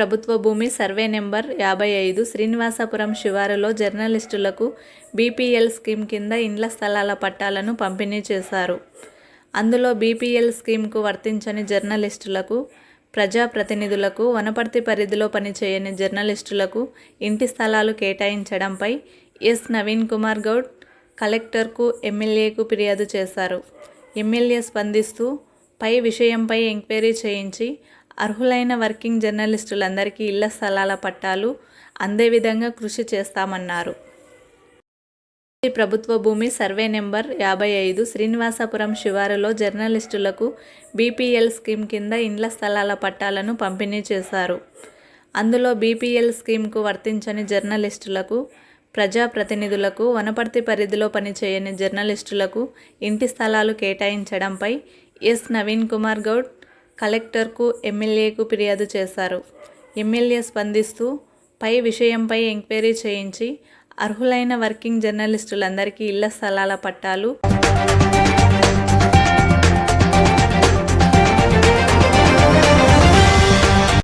ప్రభుత్వ భూమి survey number యాభై ఐదు శ్రీనివాసపురం శివారులో జర్నలిస్టులకు బీపీఎల్ స్కీమ్ కింద ఇండ్ల స్థలాల పట్టాలను పంపిణీ చేశారు. అందులో బీపీఎల్ స్కీమ్కు వర్తించని జర్నలిస్టులకు ప్రజాప్రతినిధులకు వనపర్తి పరిధిలో పనిచేయని జర్నలిస్టులకు ఇంటి స్థలాలు కేటాయించడంపై ఎస్. నవీన్ కుమార్ గౌడ్ కలెక్టర్కు ఎమ్మెల్యేకు ఫిర్యాదు చేశారు. ఎమ్మెల్యే స్పందిస్తూ పై విషయంపై ఎంక్వైరీ చేయించి అర్హులైన వర్కింగ్ జర్నలిస్టులందరికీ ఇళ్ళ స్థలాల పట్టాలు అందే విధంగా కృషి చేస్తామన్నారు. ప్రభుత్వ భూమి సర్వే నెంబర్ యాభై ఐదు శ్రీనివాసపురం శివారులో జర్నలిస్టులకు బీపీఎల్ స్కీమ్ కింద ఇండ్ల స్థలాల పట్టాలను పంపిణీ చేశారు. అందులో బీపీఎల్ స్కీమ్కు వర్తించని జర్నలిస్టులకు ప్రజాప్రతినిధులకు వనపర్తి పరిధిలో పనిచేయని జర్నలిస్టులకు ఇంటి స్థలాలు కేటాయించడంపై ఎస్ నవీన్ కుమార్ గౌడ్ కలెక్టర్కు ఎమ్మెల్యేకు ఫిర్యాదు చేశారు. ఎమ్మెల్యే స్పందిస్తూ పై విషయంపై ఎంక్వైరీ చేయించి అర్హులైన వర్కింగ్ జర్నలిస్టులందరికీ ఇళ్ళ స్థలాల పట్టాలు